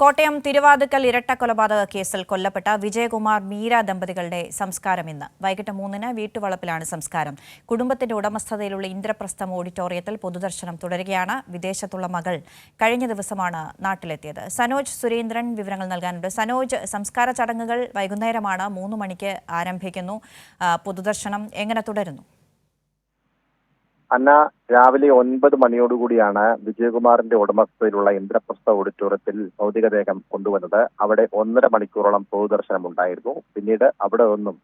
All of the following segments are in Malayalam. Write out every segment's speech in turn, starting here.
കോട്ടയം തിരുവാതുക്കൽ ഇരട്ട കൊലപാതക കേസിൽ കൊല്ലപ്പെട്ട വിജയകുമാർ മീര ദമ്പതികളുടെ സംസ്കാരം ഇന്ന്. വൈകിട്ട് മൂന്നിന് വീട്ടുവളപ്പിലാണ് സംസ്കാരം. കുടുംബത്തിന്റെ ഉടമസ്ഥതയിലുള്ള ഇന്ദ്രപ്രസ്ഥം ഓഡിറ്റോറിയത്തിൽ പൊതുദർശനം തുടരുകയാണ്. വിദേശത്തുള്ള മകൾ കഴിഞ്ഞ ദിവസമാണ് നാട്ടിലെത്തിയത്. സനോജ് സുരേന്ദ്രൻ വിവരങ്ങൾ നൽകാനുണ്ട്. സനോജ് സംസ്കാര ചടങ്ങുകൾ വൈകുന്നേരമാണ് മൂന്ന് മണിക്ക് ആരംഭിക്കുന്നു. പൊതുദർശനം എങ്ങനെ തുടരുന്നു? അന്ന രാവിലെ ഒൻപത് മണിയോടുകൂടിയാണ് വിജയകുമാറിന്റെ ഉടമസ്ഥതയിലുള്ള ഇന്ദ്രപ്രസ്ഥ ഓഡിറ്റോറിയത്തിൽ ഭൗതികദേഹം കൊണ്ടുവന്നത്. അവിടെ ഒന്നര മണിക്കൂറോളം പൊതുദർശനം ഉണ്ടായിരുന്നു പിന്നീട് അവിടെ നിന്നും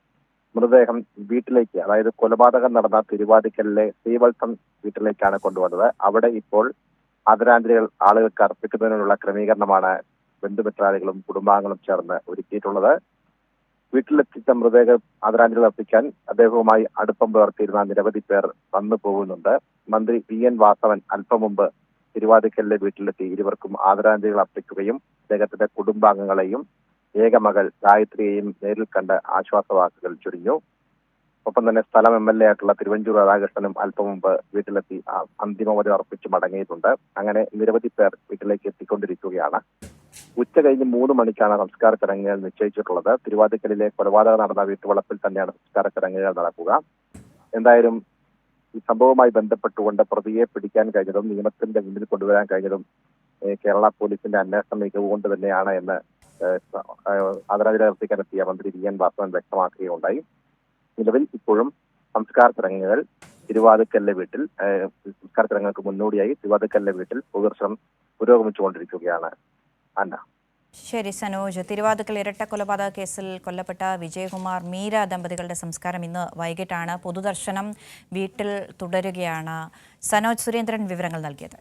മൃതദേഹം വീട്ടിലേക്ക് അതായത് കൊലപാതകം നടന്ന തിരുവാതിക്കലിലെ ശ്രീവത്സം വീട്ടിലേക്കാണ് കൊണ്ടുവന്നത്. അവിടെ ഇപ്പോൾ ആദരാഞ്ജലികൾ ആളുകൾക്ക് അർപ്പിക്കുന്നതിനുള്ള ക്രമീകരണമാണ് ബന്ധുമിത്രാദികളും കുടുംബാംഗങ്ങളും ചേർന്ന് ഒരുക്കിയിട്ടുള്ളത്. വീട്ടിലെത്തിച്ച മൃതദേഹം ആദരാഞ്ജലി അർപ്പിക്കാൻ അദ്ദേഹവുമായി അടുപ്പം പുലർത്തിയിരുന്ന നിരവധി പേർ വന്നു പോകുന്നുണ്ട്. മന്ത്രി പി എൻ വാസവൻ അല്പം മുമ്പ് തിരുവാതിക്കലിലെ വീട്ടിലെത്തി ഇരുവർക്കും ആദരാഞ്ജലികൾ അർപ്പിക്കുകയും അദ്ദേഹത്തിന്റെ കുടുംബാംഗങ്ങളെയും ഏകമകൾ ഗായത്രിയെയും നേരിൽ കണ്ട് ആശ്വാസവാക്കുകൾ ചൊരിഞ്ഞു. ഒപ്പം തന്നെ സ്ഥലം എം എൽ എ ആയിട്ടുള്ള തിരുവഞ്ചൂർ രാധാകൃഷ്ണനും അല്പം മുമ്പ് വീട്ടിലെത്തി അന്തിമവധി അർപ്പിച്ച് മടങ്ങിയിട്ടുണ്ട്. അങ്ങനെ നിരവധി പേർ വീട്ടിലേക്ക് എത്തിക്കൊണ്ടിരിക്കുകയാണ്. ഉച്ച കഴിഞ്ഞ് മൂന്ന് മണിക്കാണ് സംസ്കാര ചടങ്ങുകൾ നിശ്ചയിച്ചിട്ടുള്ളത്. തിരുവാതിക്കലിലെ കൊലപാതകം നടന്ന വീട്ടുവളപ്പിൽ തന്നെയാണ് സംസ്കാര ചടങ്ങുകൾ നടക്കുക. എന്തായാലും ഈ സംഭവവുമായി ബന്ധപ്പെട്ടുകൊണ്ട് പ്രതിയെ പിടിക്കാൻ കഴിഞ്ഞതും നിയമത്തിന്റെ മുന്നിൽ കൊണ്ടുവരാൻ കഴിഞ്ഞതും കേരള പോലീസിന്റെ അന്വേഷണ മികവ് കൊണ്ട് തന്നെയാണ് എന്ന് ആദരാഞ്ജലി അർപ്പിക്കാനെത്തിയ മന്ത്രി വി എൻ വാസവൻ വ്യക്തമാക്കുകയുണ്ടായി. നിലവിൽ ഇപ്പോഴും സംസ്കാര ചടങ്ങുകൾ തിരുവാതിക്കല്ലെ വീട്ടിൽ സംസ്കാര ചടങ്ങുകൾക്ക് മുന്നോടിയായി തിരുവാതിക്കല്ലെ വീട്ടിൽ പൊതുദർശനം പുരോഗമിച്ചുകൊണ്ടിരിക്കുകയാണ് അന്ന. ശരി സനോജ്. തിരുവാതുക്കൽ ഇരട്ട കൊലപാതക കേസിൽ കൊല്ലപ്പെട്ട വിജയകുമാർ മീര ദമ്പതികളുടെ സംസ്കാരം ഇന്ന് വൈകിട്ടാണ് പൊതുദർശനം വീട്ടിൽ തുടരുകയാണ്. സനോജ് സുരേന്ദ്രൻ വിവരങ്ങൾ നൽകിയത്.